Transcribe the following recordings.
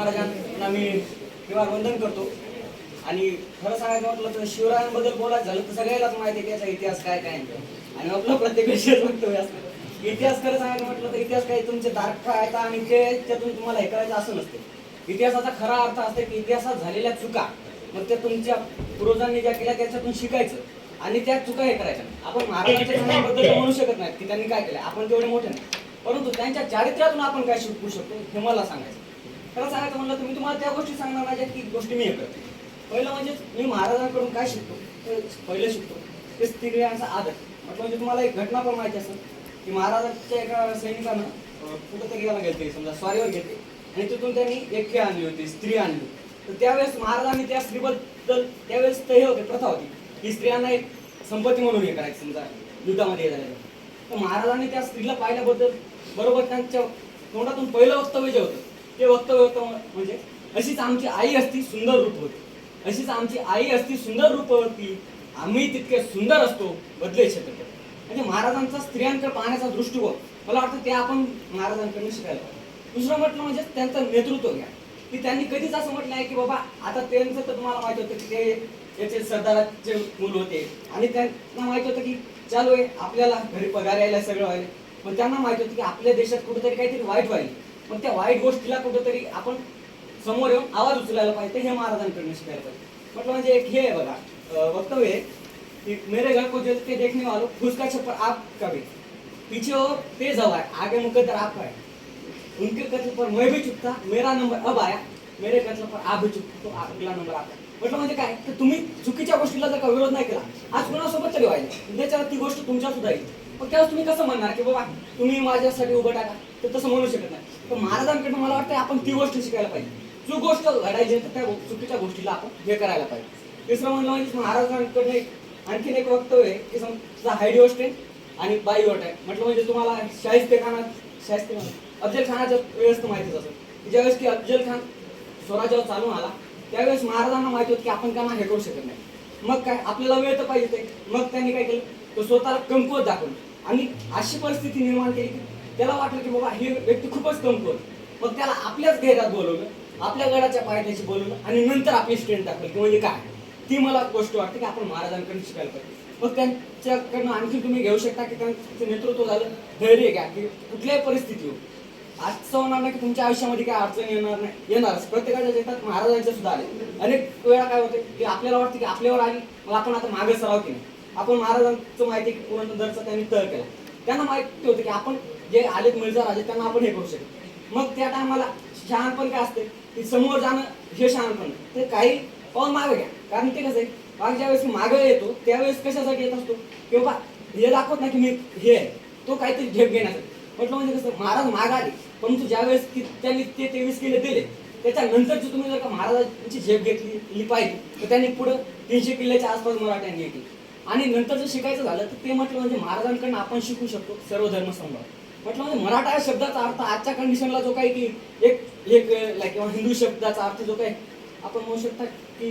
महाराजांना मी किंवा वंदन करतो. आणि खरं सांगायचं म्हटलं तर शिवरायांबद्दल बोलायचं झालं तर सगळ्यालाच माहिती आहे इतिहास काय काय आणि आपलं प्रत्येक विषय वक्तव्य असतं इतिहास खरं सांगायचं म्हटलं तर इतिहास काही तुमचे दारखा आहेत आणि ते त्यातून तुम्हाला हे करायचं असं नसते. इतिहासाचा खरा अर्थ असते की इतिहासात झालेल्या चुका मग त्या तुमच्या पूर्वजांनी ज्या केल्या त्याच्यातून शिकायचं आणि त्या चुका हे करायच्या. आपण महाराजांच्या म्हणू शकत नाही की त्यांनी काय केलं आपण तेवढे मोठे नाही. परंतु त्यांच्या चारित्र्यातून आपण काय शिकू शकतो हे मला सांगायचं त्याला सांगायचं म्हणलं तर मी तुम्हाला त्या गोष्टी सांगणार नाही की गोष्टी मी हे पहिलं म्हणजे मी महाराजांकडून काय शिकतो? तर पहिलं शिकतो. ते स्त्रियांचा आदर. म्हटलं म्हणजे तुम्हाला एक घटना पण माहिती असेल की महाराजांच्या एका सैनिकानं अं, कुठंतरी याला घेते समजा स्वारीवर घेते आणि तिथून त्यांनी एक आणली होती स्त्री आणली. तर त्यावेळेस महाराजांनी त्या स्त्रीबद्दल त्यावेळेस ते हे होते प्रथा होती की स्त्रियांना एक संपत्ती म्हणून हे करायचं समजा युद्धामध्ये हे झालेलं. तर महाराजांनी त्या स्त्रीला पाहिल्याबद्दल बरोबर त्यांच्या तोंडातून पहिलं वक्तव्य जे होतं ते वक्तव्य होतं म्हणजे अशीच आमची आई असती सुंदर रूप होती अशीच आमची आई असती सुंदर रूप होती आम्ही तितके सुंदर असतो बदले छत्रपती म्हणजे महाराजांचा स्त्रियांकडे पाहण्याचा दृष्टिकोन मला वाटतं ते आपण महाराजांकडून शिकायला पाहिजे. दुसरं म्हटलं म्हणजे त्यांचं नेतृत्व घ्या. की त्यांनी कधीच असं म्हटलं आहे की बाबा आता त्यांचं तर तुम्हाला माहीत होतं की ते याचे सरदाराचे मूल होते. आणि त्यांना माहीत होतं की चालू आहे आपल्याला घरी पगार यायला सगळं व्हायला. पण त्यांना माहीत होतं की आपल्या देशात कुठेतरी काहीतरी वाईट व्हायला. पण त्या वाईट गोष्टीला कुठंतरी आपण समोर येऊन आवाज उचलायला पाहिजे हे महाराजांकडून शिकायला पाहिजे. म्हटलं म्हणजे एक हे आहे बघा वक्तव्य आहे कि मेरे घर को जल के देखने वालों फुसका छप्पर आप का भी पीछे हो तेज हवा है आगे मुकद्दर आपका है उनके कत्ल पर मैं भी चुकता मेरा नंबर अब आया मेरे कत्ल पर आप भी चुकता तो अगला नंबर आपका म्हटलं म्हणजे काय? तर तुम्ही चुकीच्या गोष्टीला जर का विरोध नाही केला आज कोणासोबत तरी व्हायचं? त्याच्यावर ती गोष्ट तुमच्या सुद्धा येईल. पण त्यावेळेस तुम्ही कसं म्हणणार की बाबा तुम्ही माझ्यासाठी उभं टाका तर तसं म्हणू शकत नाही. तर महाराजांकडे मला वाटतं आपण ती गोष्ट शिकायला पाहिजे. जो गोष्ट घडायची आहे, तर त्या चुकीच्या गोष्टीला आपण हे करायला पाहिजे. तिसरं म्हणलं म्हणजे महाराजांकडे एक आणखीन एक वक्तव्य आहे की समजा हायडिओ आहे आणि बाईओ आहे. म्हटलं म्हणजे तुम्हाला शाहिस्ते खाना शाहिस्ते खान अफजल खानाच्या वेळेस तर माहितीच असेल की ज्यावेळेस की अफजल खान स्वराज्यावर चालून आला त्यावेळेस महाराजांना माहिती होतं की आपण त्यांना हे करू शकत नाही. मग काय? आपल्याला वेळ तर पाहिजे ते मग त्यांनी काय केलं? तो स्वतःला कमकुवत दाखवलं. आणि अशी परिस्थिती निर्माण केली की त्याला वाटलं की बाबा ही व्यक्ती खूपच कमकुवत मग त्याला आपल्याच घेरात बोलवलं आपल्या गडाच्या पायथ्याशी बोलवलं आणि नंतर आपली स्ट्रेंथ दाखवली की म्हणजे काय? ती मला गोष्ट वाटते की आपण महाराजांकडून शिकायला पाहिजे. मग त्यांच्याकडनं आणखी तुम्ही घेऊ शकता की त्यांचं नेतृत्व झालं? धैर्य घ्या की कुठल्याही परिस्थिती हो असं होणार नाही की तुमच्या आयुष्यामध्ये काय अडचण येणार नाही. येणारच. प्रत्येकाच्या येतात महाराजांच्या सुद्धा आले. अनेक वेळा काय होते की आपल्याला वाटतं की आपल्यावर आली मग आपण आता मागे सराव की नाही आपण महाराजांचं माहिती आहे की पुरंदरचा त्यांनी तळ केला. त्यांना माहिती होतं की आपण जे आलेत मिर्झा राजे त्यांना आपण हे करू शकतो मग त्या टायमाला शहाणपण काय असते की समोर जाणं हे शहाणपण. ते काही पाऊल मागे घ्या. कारण ते कसं आहे माग ज्यावेळेस मागं येतो त्यावेळेस कशासाठी येत असतो? की बाबा हे दाखवत नाही की मी हे आहे. तो काहीतरी झेप घेण्यासाठी. म्हटलं म्हणजे कसं महाराज माग आले. परंतु ज्यावेळेस की त्यांनी ते तेवीस किल्ले दिले त्याच्यानंतरची तुम्ही जर का महाराजांची झेप घेतली पाहिजे तर त्यांनी पुढं तीनशे किल्ल्याच्या आसपास मराठ्यांनी घेतली केली. आणि नंतर जर शिकायचं झालं तर ते म्हटलं म्हणजे महाराजांकडनं आपण शिकू शकतो सर्व धर्म म्हटलं म्हणजे मराठा या शब्दाचा अर्थ आजच्या कंडिशनला जो काही की एक एक लाईक किंवा हिंदू शब्दाचा अर्थ जो काही आपण म्हणू शकता की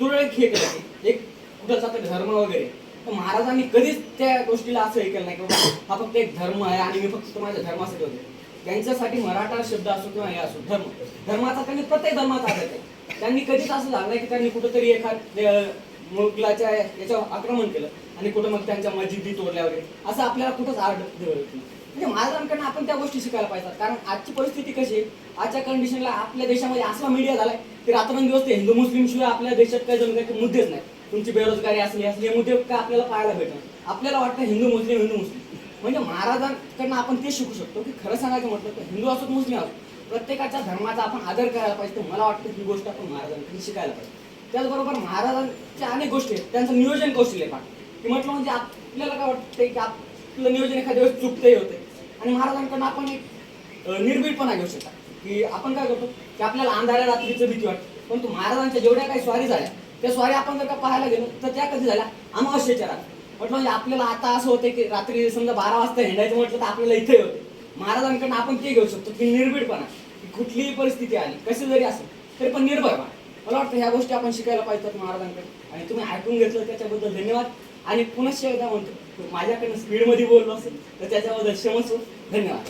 तुरळक हे करायचे एक कुठलचा आता धर्म वगैरे. तर महाराजांनी कधीच त्या गोष्टीला असं हे केलं नाही की हा फक्त एक धर्म आहे आणि मी फक्त माझ्या धर्मासाठी होते. त्यांच्यासाठी मराठा शब्द असो किंवा हे असो धर्म. धर्माचा त्यांनी प्रत्येक धर्माचा आदर आहे त्यांनी कधीच असं झालं नाही की त्यांनी कुठंतरी एखाद मुघलाच्या याच्यावर आक्रमण केलं आणि कुठं मग त्यांच्या मस्जिदी तोडल्या वगैरे. असं आपल्याला कुठंच आड म्हणजे महाराजांकडनं आपण त्या गोष्टी शिकायला पाहिजेत. कारण आजची परिस्थिती कशी आहे? आजच्या कंडिशनला आपल्या देशामध्ये असा मीडिया झालाय की रात्रंदिवस ते हिंदू मुस्लिम शिवाय आपल्या देशात काही जण काही मुद्देच नाही. तुमची बेरोजगारी असली असली हे मुद्दे काय आपल्याला पाहायला भेटणार आपल्याला वाटतं हिंदू मुस्लिम हिंदू मुस्लिम. म्हणजे महाराजांकडनं आपण ते शिकू शकतो की खरं सांगायचं म्हटलं तर हिंदू असो मुस्लिम असो प्रत्येकाच्या धर्माचा आपण आदर करायला पाहिजे. तर मला वाटतं ही गोष्ट आपण महाराजांकडून शिकायला पाहिजे. त्याचबरोबर महाराजांच्या अनेक गोष्टी आहेत. त्यांचं नियोजन कौशल्य पाठ की म्हटलं म्हणजे आपल्याला काय वाटतं की आपलं नियोजन एखाद्या वेळेस चुकतंही होते आणि महाराजांकडून आपण एक निर्भीडपणा घेऊ शकता. की आपण काय करतो की आपल्याला अंधाऱ्या रात्रीचं भीती वाटते. परंतु महाराजांच्या जेवढ्या काही स्वारी झाल्या त्या स्वारी आपण जर का पाहायला गेलो तर त्या कधी झाल्या? अमावस्येच्या रात्री. म्हटलं म्हणजे आपल्याला आता असं होतं की रात्री समजा बारा वाजता हिंडायचं म्हटलं तर आपल्याला इथे होते महाराजांकडून आपण ते घेऊ शकतो की निर्भीडपणा. की कुठलीही परिस्थिती आली कशी जरी असेल तरी पण निर्भय मला वाटतं ह्या गोष्टी आपण शिकायला पाहिजेत महाराजांकडे. आणि तुम्ही ऐकून घेतलं त्याच्याबद्दल धन्यवाद. आणि पुनश्च एकदा म्हणतो माझ्याकडनं स्पीडमध्ये बोललो असेल तर त्याच्याबद्दल क्षमस्व धन्यवाद.